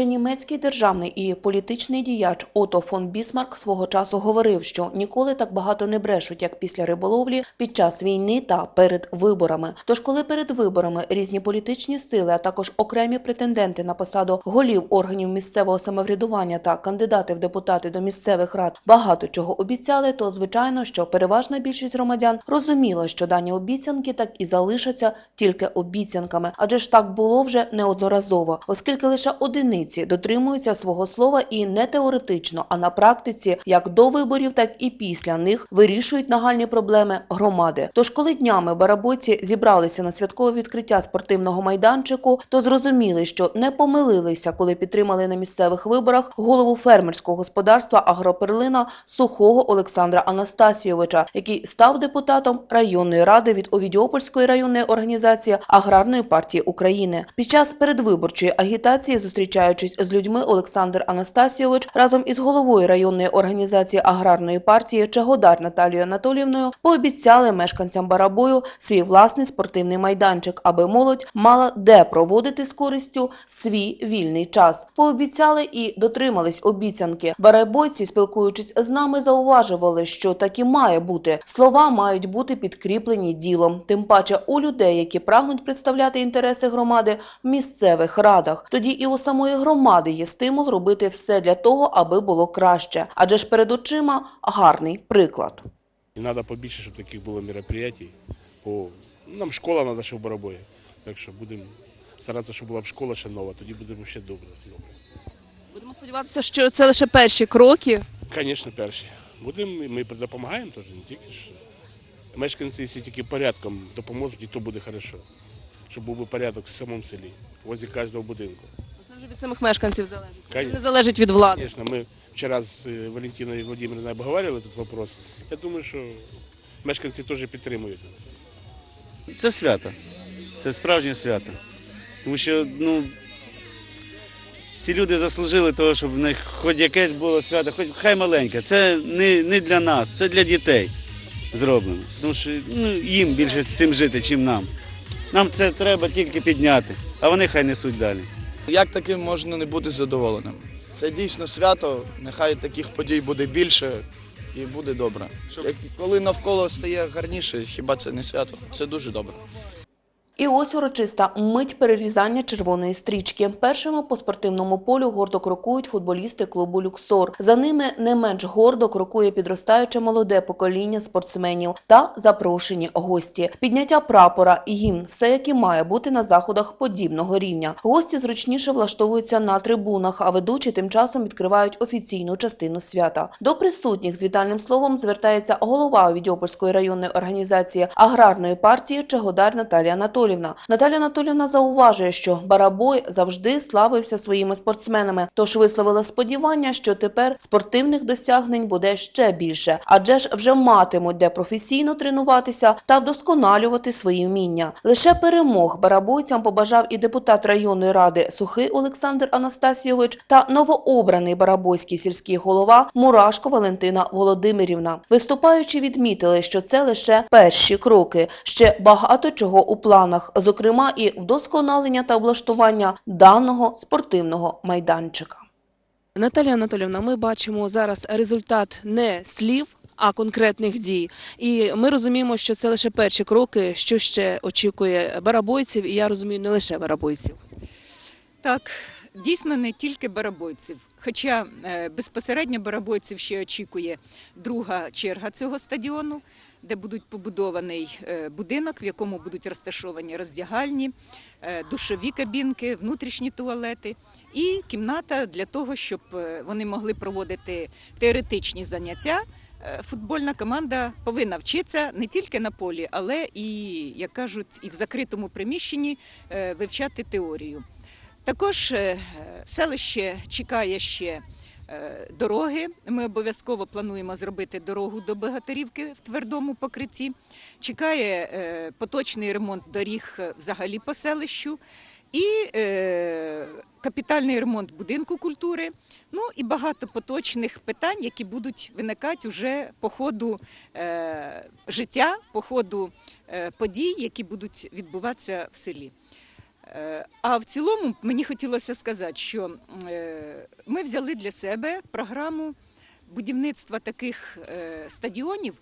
Ще німецький державний і політичний діяч Ото фон Бісмарк свого часу говорив, що ніколи так багато не брешуть, як після риболовлі під час війни та перед виборами. Тож, коли перед виборами різні політичні сили, а також окремі претенденти на посаду голів органів місцевого самоврядування та кандидати в депутати до місцевих рад багато чого обіцяли, то звичайно, що переважна більшість громадян розуміла, що дані обіцянки так і залишаться тільки обіцянками, адже ж так було вже неодноразово, оскільки лише одиниці дотримуються свого слова і не теоретично, а на практиці, як до виборів, так і після них вирішують нагальні проблеми громади. Тож, коли днями барабойці зібралися на святкове відкриття спортивного майданчику, то зрозуміли, що не помилилися, коли підтримали на місцевих виборах голову фермерського господарства агроперлина сухого Олександра Анастасійовича, який став депутатом районної ради від Овідіопольської районної організації Аграрної партії України. Під час передвиборчої агітації, зустрічаючись з людьми, Олександр Анастасійович разом із головою районної організації Аграрної партії Чагодар Наталією Анатоліївною пообіцяли мешканцям Барабою свій власний спортивний майданчик, аби молодь мала де проводити з користю свій вільний час. Пообіцяли і дотримались обіцянки. Барабойці, спілкуючись з нами, зауважували, що так і має бути. Слова мають бути підкріплені ділом. Тим паче у людей, які прагнуть представляти інтереси громади в місцевих радах. Тоді і у самої громади є стимул робити все для того, аби було краще. Адже ж перед очима гарний приклад. І треба побільше, щоб таких було мероприятий. По... Нам школа треба ще в Барабої. Так що будемо старатися, щоб була б школа ще нова, тоді буде ще добре. добре. Будемо сподіватися, що це лише перші кроки. Звісно, перші. Будемо, ми допомагаємо теж, не тільки ж. Мешканці, якщо тільки порядком допоможуть, і то буде хорошо. Щоб був би порядок в самому селі, возле кожного будинку. Від самих мешканців залежить. Конечно. не залежить від влади. Звісно, ми вчора з е, Валентиною Володимирівною обговорювали цей вопрос. Я думаю, що мешканці теж підтримують нас. Це свято. Це справжнє свято. Тому що ну, ці люди заслужили того, щоб в них хоч якесь було свято, хоч хай маленьке. Це не, не для нас, це для дітей зроблено. Тому що ну, їм більше з цим жити, чим нам. Нам це треба тільки підняти, а вони хай несуть далі. Як таким можна не бути задоволеним? Це дійсно свято, нехай таких подій буде більше і буде добре. Як, коли навколо стає гарніше, хіба це не свято? Це дуже добре. І ось урочиста мить перерізання червоної стрічки. Першими по спортивному полю гордо крокують футболісти клубу Люксор. За ними не менш гордо крокує підростаюче молоде покоління спортсменів та запрошені гості. Підняття прапора і гімн все, як і має бути на заходах подібного рівня. Гості зручніше влаштовуються на трибунах, а ведучі тим часом відкривають офіційну частину свята. До присутніх з вітальним словом звертається голова Відьопольської районної організації аграрної партії Чагодар Наталія Анатолівна. Наталія Анатолівна зауважує, що Барабой завжди славився своїми спортсменами, тож висловила сподівання, що тепер спортивних досягнень буде ще більше, адже ж вже матимуть де професійно тренуватися та вдосконалювати свої вміння. Лише перемог барабойцям побажав і депутат районної ради Сухий Олександр Анастасійович та новообраний барабойський сільський голова Мурашко Валентина Володимирівна. Виступаючи, відмітили, що це лише перші кроки. Ще багато чого у планах, зокрема і вдосконалення та облаштування даного спортивного майданчика. Наталія Анатолівна, ми бачимо зараз результат не слів. А конкретних дій, і ми розуміємо, що це лише перші кроки, що ще очікує барабойців, і я розумію, не лише барабойців. Так, дійсно не тільки барабойців. Хоча е, безпосередньо барабойців ще очікує друга черга цього стадіону, де будуть побудований е, будинок, в якому будуть розташовані роздягальні, е, душові кабінки, внутрішні туалети і кімната для того, щоб е, вони могли проводити теоретичні заняття. Футбольна команда повинна вчитися не тільки на полі, але і, як кажуть, і в закритому приміщенні вивчати теорію. Також селище чекає ще дороги. Ми обов'язково плануємо зробити дорогу до Богатирівки в твердому покритті. Чекає е, поточний ремонт доріг е, взагалі по селищу. І е, капітальний ремонт будинку культури, ну і багато поточних питань, які будуть виникати вже по ходу е, життя, по ходу е, подій, які будуть відбуватися в селі. Е, А в цілому мені хотілося сказати, що е, ми взяли для себе програму будівництва таких е, стадіонів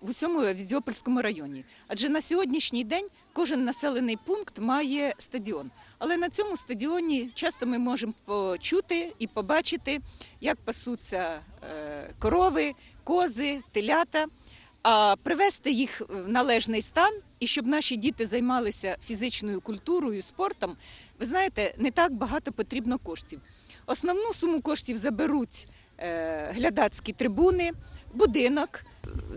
в усьому Відзьопольському районі. Адже на сьогоднішній день кожен населений пункт має стадіон. Але на цьому стадіоні часто ми можемо почути і побачити, як пасуться корови, кози, телята. А привести їх в належний стан і щоб наші діти займалися фізичною культурою, спортом, ви знаєте, не так багато потрібно коштів. Основну суму коштів заберуть е, глядацькі трибуни, будинок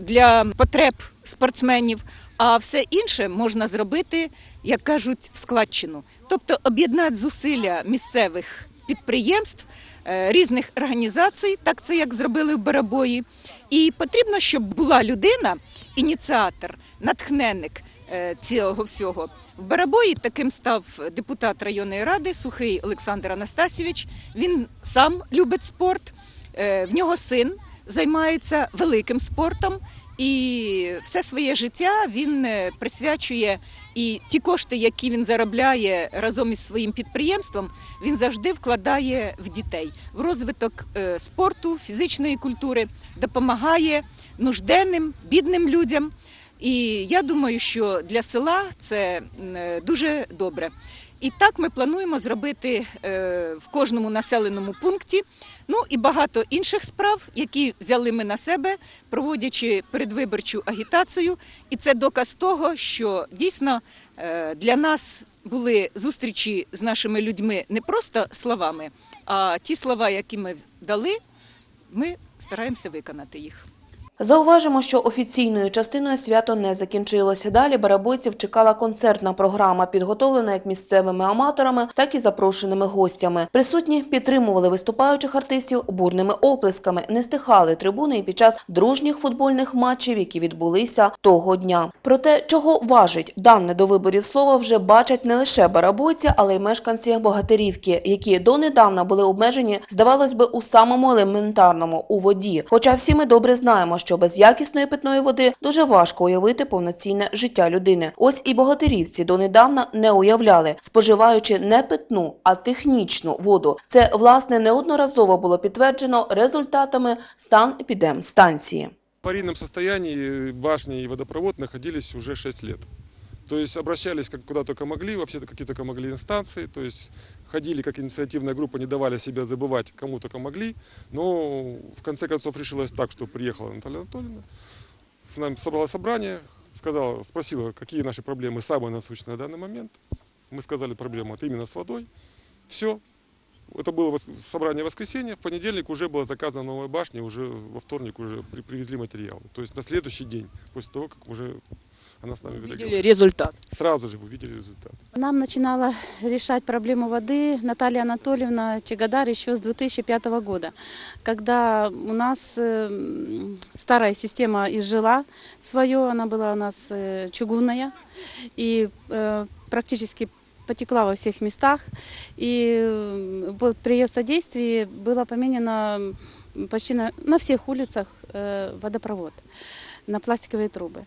для потреб спортсменів, а все інше можна зробити, як кажуть, в складчину. Тобто об'єднати зусилля місцевих підприємств, е, різних організацій, так це як зробили в Барабої. І потрібно, щоб була людина, ініціатор, натхненник е, цього всього. В Барабої таким став депутат районної ради Сухий Олександр Анастасійович. Він сам любить спорт. Е, В нього син займається великим спортом. І все своє життя він е, присвячує і ті кошти, які він заробляє разом із своїм підприємством, він завжди вкладає в дітей в розвиток е, спорту, фізичної культури, допомагає нужденним, бідним людям. І я думаю, що для села це е, дуже добре. І так ми плануємо зробити е, в кожному населеному пункті. Ну і багато інших справ, які взяли ми на себе, проводячи передвиборчу агітацію. І це доказ того, що дійсно е, для нас були зустрічі з нашими людьми не просто словами, а ті слова, які ми дали, ми стараємося виконати їх. Зауважимо, що офіційною частиною свято не закінчилося. Далі барабойців чекала концертна програма, підготовлена як місцевими аматорами, так і запрошеними гостями. Присутні підтримували виступаючих артистів бурними оплесками, не стихали трибуни і під час дружніх футбольних матчів, які відбулися того дня. Проте, чого важить дане до виборів слово, вже бачать не лише барабойці, але й мешканці Богатирівки, які донедавна були обмежені, здавалось би, у самому елементарному у воді. Хоча всі ми добре знаємо, що без якісної питної води дуже важко уявити повноцінне життя людини. Ось і богатирівці донедавна не уявляли, споживаючи не питну, а технічну воду. Це власне неодноразово було підтверджено результатами санепідемстанції. В аварийном состоянии башни и водопровод находились уже 6 лет. То есть обращались как куда только могли, во все могли инстанции, то есть ходили как инициативная группа, не давали себя забывать, кому только могли, но в конце концов решилось так, что приехала Наталья Анатольевна, с нами собрала собрание, сказала, спросила, какие наши проблемы самые насущные на данный момент. Мы сказали, проблема вот именно с водой. Все. Это было собрание в воскресенье, в понедельник уже была заказана новая башня, уже во вторник уже при- привезли материал. То есть на следующий день, после того, как уже она с нами Видели договорилась. результат. Сразу же увидели результат. Нам начинала решать проблему воды Наталья Анатольевна Чегадар еще с 2005 года, когда у нас э, старая система изжила свое, она была у нас э, чугунная и э, практически потекла во всех местах. И э, вот при ее содействии было поменено м, почти на, на всех улицах э, водопровод на пластиковые трубы.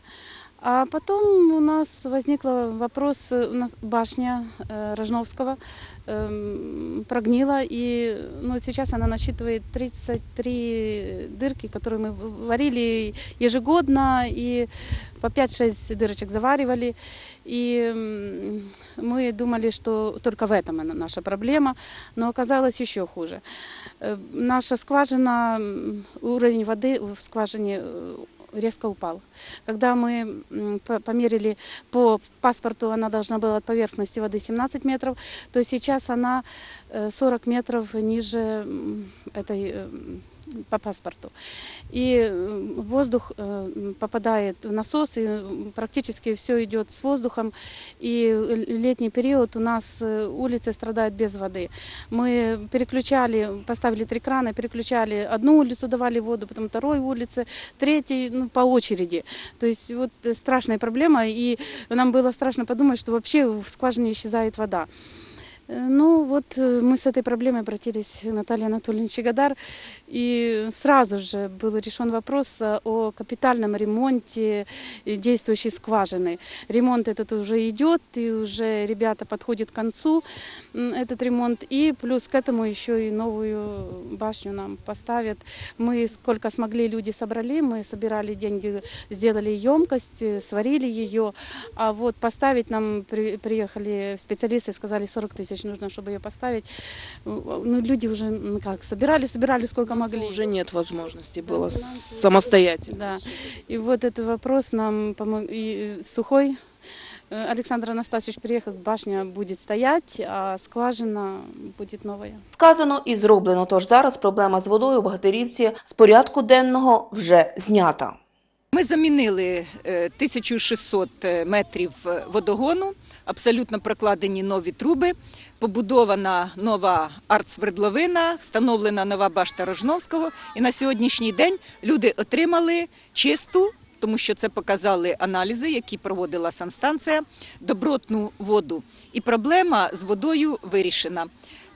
А потом у нас возник вопрос, э, у нас башня э, Рожновского эм, прогнила, и ну, сейчас она насчитывает 33 дырки, которые мы варили ежегодно, и по 5-6 дырочек заваривали. И м, мы думали, что только в этом она наша проблема, но оказалось еще хуже. Э, Наша скважина, м, уровень воды в скважине э, резко упал. Когда мы м, по- померили по паспорту, она должна была от поверхности воды 17 метров, то сейчас она э, 40 метров ниже м, этой э, м, по паспорту. И э, воздух э, м, попадает в насос, и м, практически все идет с воздухом. И в летний период у нас э, улицы страдают без воды. Мы переключали, поставили три крана, переключали одну улицу, давали воду, потом второй улице, третьей, ну, по очереди. То есть вот э, страшная проблема, и нам было страшно подумать, что вообще в скважине исчезает вода. Э, Ну вот э, мы с этой проблемой обратились к Наталье Анатольевне Чагадар, и сразу же был решен вопрос о капитальном ремонте э, действующей скважины. Ремонт этот уже идет, и уже ребята подходят к концу, этот ремонт, и плюс к этому еще и новую башню нам поставят. Мы сколько смогли люди собрали, мы собирали деньги, сделали емкость, сварили ее, а вот поставить нам при- приехали специалисты, сказали 40 тысяч нужно, чтобы ее поставить. Ну, люди уже ну, как, собирали, собирали сколько могли. Уже нет возможности было с- самостоятельно. Да. И вот этот вопрос нам помог. И э, Сухой э, Александр Анастасьевич приехал, башня будет стоять, а скважина будет новая. Сказано і зроблено, тож зараз проблема з водою у Богатирівці з порядку денного вже знята. Ми замінили е, 1600 метрів е, водогону, абсолютно прокладені нові труби, побудована нова артсвердловина, встановлена нова башта Рожновського. І на сьогоднішній день люди отримали чисту, тому що це показали аналізи, які проводила санстанція, добротну воду. І проблема з водою вирішена.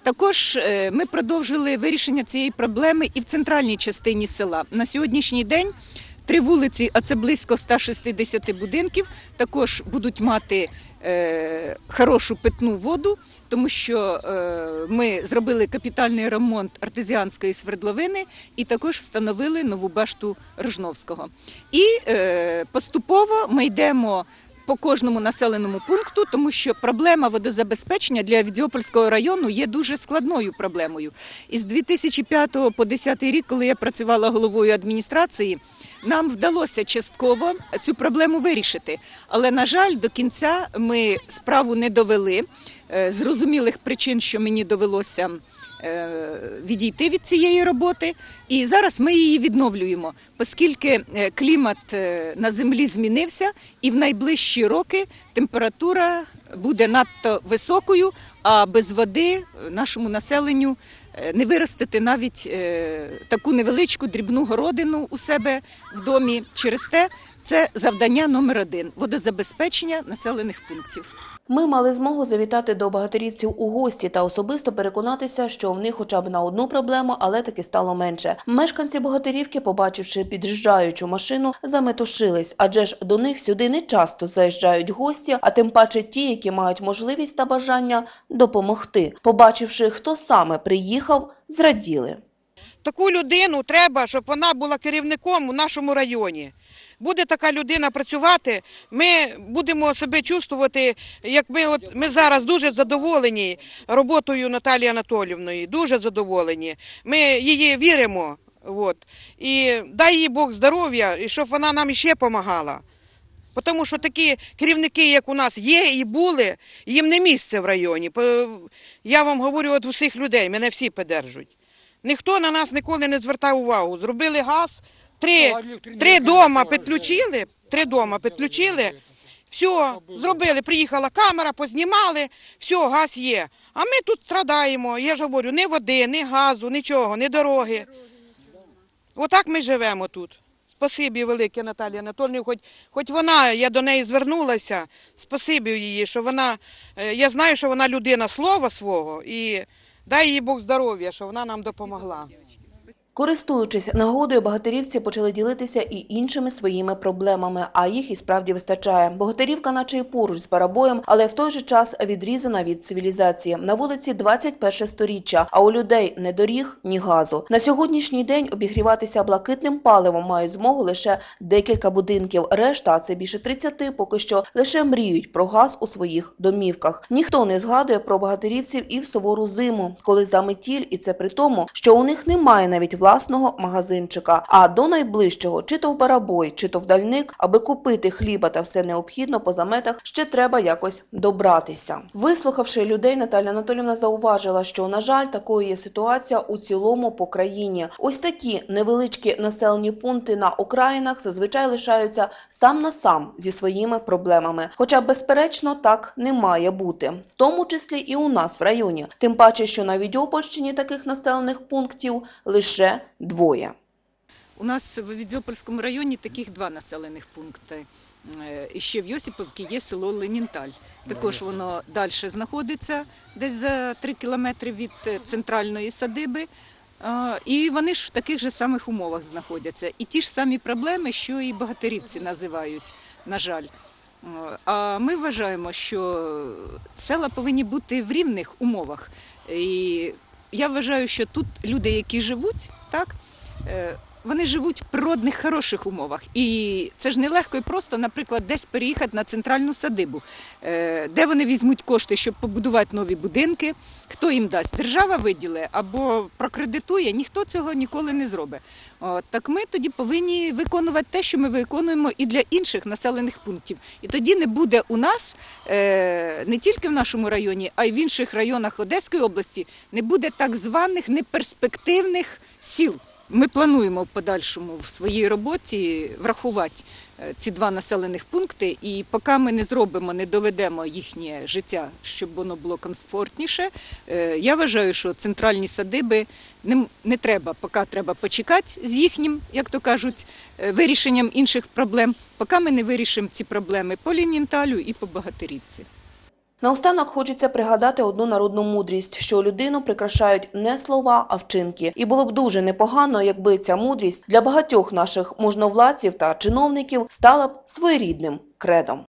Також е, ми продовжили вирішення цієї проблеми і в центральній частині села. На сьогоднішній день три вулиці, а це близько 160 будинків, також будуть мати е, хорошу питну воду, тому що е, ми зробили капітальний ремонт артезіанської свердловини і також встановили нову башту Рожновського. І е, поступово ми йдемо по кожному населеному пункту, тому що проблема водозабезпечення для Відьопольського району є дуже складною проблемою. І з 2005 по 2010 рік, коли я працювала головою адміністрації, нам вдалося частково цю проблему вирішити. Але, на жаль, до кінця ми справу не довели. Е, зрозумілих причин, що мені довелося е, відійти від цієї роботи, і зараз ми її відновлюємо, оскільки е, клімат на землі змінився, і в найближчі роки температура буде надто високою, а без води нашому населенню не виростити навіть е, таку невеличку дрібну городину у себе в домі. Через те це завдання номер один водозабезпечення населених пунктів. Ми мали змогу завітати до багатирівців у гості та особисто переконатися, що в них хоча б на одну проблему, але таки стало менше. Мешканці Богатирівки, побачивши під'їжджаючу машину, заметушились, адже ж до них сюди не часто заїжджають гості, а тим паче ті, які мають можливість та бажання допомогти. Побачивши, хто саме приїхав, зраділи. Таку людину треба, щоб вона була керівником у нашому районі. Буде така людина працювати, ми будемо себе чувствувати, як ми от ми зараз дуже задоволені роботою Наталії Анатолівної, дуже задоволені. Ми її віримо. От. І дай їй Бог здоров'я, і щоб вона нам ще допомагала. Тому що такі керівники, як у нас є і були, їм не місце в районі. Я вам говорю від усіх людей, мене всі піддержують. Ніхто на нас ніколи не звертав увагу. Зробили газ, три, три дома підключили, три дома підключили, все, зробили, приїхала камера, познімали, все, газ є. А ми тут страдаємо, я ж говорю, ні води, ні газу, нічого, ні дороги. Отак ми живемо тут. Спасибі велике Наталії Анатольовні, хоч, хоч вона, я до неї звернулася, спасибі їй, що вона, е, я знаю, що вона людина слова свого, і дай їй Бог здоров'я, що вона нам допомогла. Користуючись нагодою, багатирівці почали ділитися і іншими своїми проблемами, а їх і справді вистачає. Богатирівка наче і поруч з Барабоєм, але в той же час відрізана від цивілізації. На вулиці 21 сторіччя, а у людей не доріг, ні газу. На сьогоднішній день обігріватися блакитним паливом мають змогу лише декілька будинків. Решта, це більше 30, поки що лише мріють про газ у своїх домівках. Ніхто не згадує про багатирівців і в сувору зиму, коли заметіль, і це при тому, що у них немає навіть власного магазинчика, а до найближчого, чи то в Барабой, чи то в Дальник, аби купити хліба та все необхідно по заметах, ще треба якось добратися. Вислухавши людей, Наталя Анатолівна зауважила, що на жаль, такою є ситуація у цілому по країні. Ось такі невеличкі населені пункти на окраїнах зазвичай лишаються сам на сам зі своїми проблемами. Хоча, безперечно, так не має бути, в тому числі і у нас в районі. Тим паче, що на Відьопольщині таких населених пунктів лише двоє. У нас в Відзьопольському районі таких два населених пункти. Е, І ще в Йосиповці є село Ленінталь. Також воно далі знаходиться, десь за три кілометри від е, центральної садиби. І вони ж в таких же самих умовах знаходяться. І ті ж самі проблеми, що і багатирівці називають, на жаль. Е, А ми вважаємо, що села повинні бути в рівних умовах. І я вважаю, що тут люди, які живуть, так, е, вони живуть в природних хороших умовах. І це ж нелегко і просто, наприклад, десь переїхати на центральну садибу, Е, де вони візьмуть кошти, щоб побудувати нові будинки. Хто їм дасть? Держава виділе або прокредитує, ніхто цього ніколи не зробить. Так ми тоді повинні виконувати те, що ми виконуємо і для інших населених пунктів. І тоді не буде у нас е, не тільки в нашому районі, а й в інших районах Одеської області не буде так званих неперспективних сіл. Ми плануємо в подальшому в своїй роботі врахувати е, ці два населених пункти. І поки ми не зробимо, не доведемо їхнє життя, щоб воно було комфортніше. е, Я вважаю, що центральні садиби не, не треба, поки треба почекати з їхнім, як то кажуть, е, вирішенням інших проблем, поки ми не вирішимо ці проблеми по Лінінталю і по Багатирівці. Наостанок хочеться пригадати одну народну мудрість, що людину прикрашають не слова, а вчинки. І було б дуже непогано, якби ця мудрість для багатьох наших можновладців та чиновників стала б своєрідним кредом.